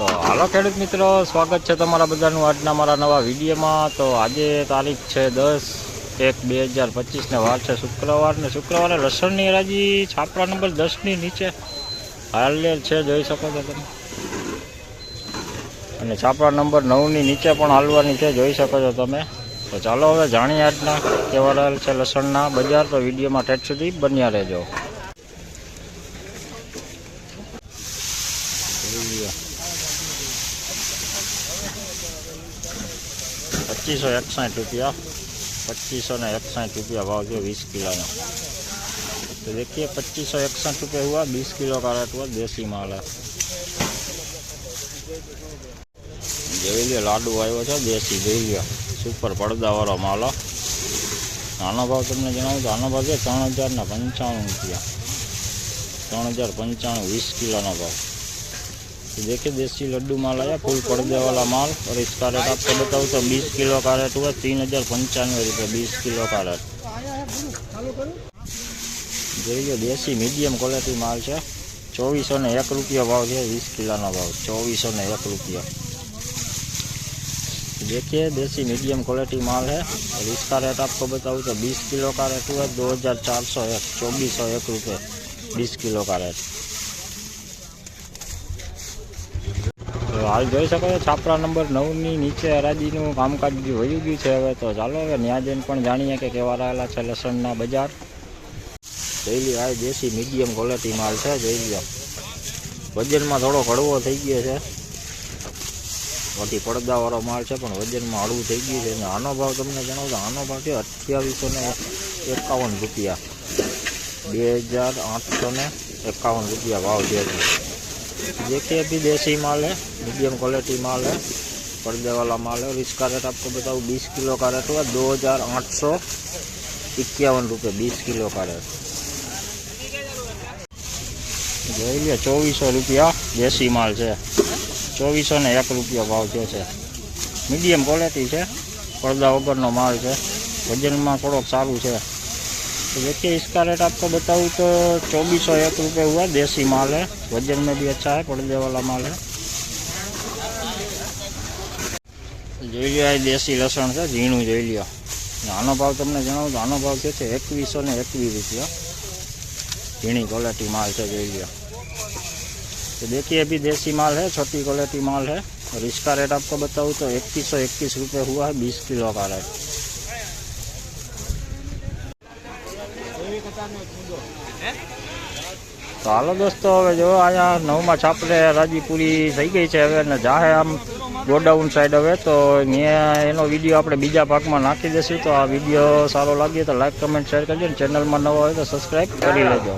તો હાલો ખેડૂત મિત્રો, સ્વાગત છે તમારા બધાનું આજના મારા નવા વિડીયોમાં. તો આજે તારીખ છે દસ એક બે હજાર પચીસને વાર છે શુક્રવાર ને શુક્રવારે લસણની હરાજી, છાપરા નંબર દસની નીચે હાલેલ છે, જોઈ શકો છો તમે. અને છાપરા નંબર નવની નીચે પણ હાલવાની છે, જોઈ શકો છો તમે. તો ચાલો હવે જાણીએ આજના કેવા રહેલ છે લસણના. બજાર તો વિડીયોમાં ઠેઠ સુધી બન્યા રહેજો. પચીસો એકસાઠ રૂપિયા पच्चीस ने इकसठ रुपया भाव जो बीस किलो में तो देखिए पच्चीस सौ इकसठ रुपये हुआ बीस किलो का रेट हुआ देसी माल है જોઈ લ્યો લાડુ આવ્યો છે દેશી જોઈ લ્યો સુપર પડદાવાળો માલ હો. આનો ભાવ તમને જણાવું તો આનો ભાવ છે ત્રણ હજાર ને પંચાણું રૂપિયા ત્રણ હજાર પંચાણું વીસ કિલોનો ભાવ तो देखिए देसी लड्डू माल आया फुल पर्दे वाला माल और इसका रेट आपको बताऊँ तो 20 किलो का रेट हुआ तीन हजार पंचानवे रुपये बीस किलो का रेट જોઈએ દેશી મીડિયમ ક્વોલિટી માલ છે ચોવીસો ને એક રૂપિયા ભાવ છે વીસ કિલોનો ભાવ ચોવીસો ને એક रुपया देखिए देसी मीडियम क्वालिटी माल है और इसका रेट आपको बताऊँ तो 20 किलो का रेट हुआ दो हज़ार चार सौ एक चौबीस सौ एक रुपये बीस किलो का रेट હાલ જોઈ શકો છો, છાપરા નંબર નવની નીચે હરાજીનું કામકાજ જે વયું ગયું છે હવે, તો ચાલો હવે ત્યાં પણ જાણીએ કે કેવા રહેલા છે લસણના બજાર. જોઈ લ્યો આ દેશી મીડિયમ ક્વોલિટી માલ છે જોઈ લ્યો વજનમાં થોડો હળવો થઈ ગયો છે. બાકી પડદાવાળો માલ છે, પણ વજનમાં હળવું થઈ ગયું છે. અને આનો ભાવ તમને જણાવું તો આનો ભાવ છે અઠ્યાવીસો ને એકાવન રૂપિયા. બે હજાર આઠસો ને એકાવન રૂપિયા ભાવ છે. देखिए अभी देसी माल है मीडियम क्वालिटी माल है पर्दे वाला माल है और इसका रेट आपको बताऊँ बीस किलो का रेट हुआ दो हज़ार आठ सौ इक्यावन रुपये बीस किलो का रेट જોઈ લે ચોવીસો રૂપિયા દેશી માલ છે ચોવીસો ને એક રૂપિયા ભાવ થયો છે મીડિયમ ક્વોલિટી છે પડદા વગરનો માલ છે વજનમાં થોડોક સારું છે तो देखिए इसका रेट आपको बताऊँ तो चौबीस सौ एक रुपये हुआ देसी माल है वजन में भी अच्छा है पर्दे वाला माल है જોઈ લ્યો આ દેશી લસણ છે ઝીણું જોઈ લ્યો અને આનો ભાવ તમને જણાવું તો આનો ભાવ છે છે એકવીસો ને એકવીસ રૂપિયા ઝીણી क्वालिटी माल છે જોઈ લ્યો तो देखिए अभी देसी माल है छोटी क्वालिटी माल है और इसका रेट आपको बताऊँ तो इक्कीस सौ इक्कीस रुपये हुआ है बीस किलो का रेट તો હાલો દોસ્તો, હવે જો અહીંયા નવમાં છાપરે રાજી પૂરી થઈ ગઈ છે હવે ને જાહે આમ ગોડાઉન સાઈડ હવે, તો ત્યાં એનો વીડિયો આપણે બીજા ભાગમાં નાખી દઈશું. તો આ વીડિયો સારો લાગે તો લાઈક કમેન્ટ શેર કરજો ચેનલમાં નવો હોય તો સબસ્ક્રાઈબ કરી લેજો.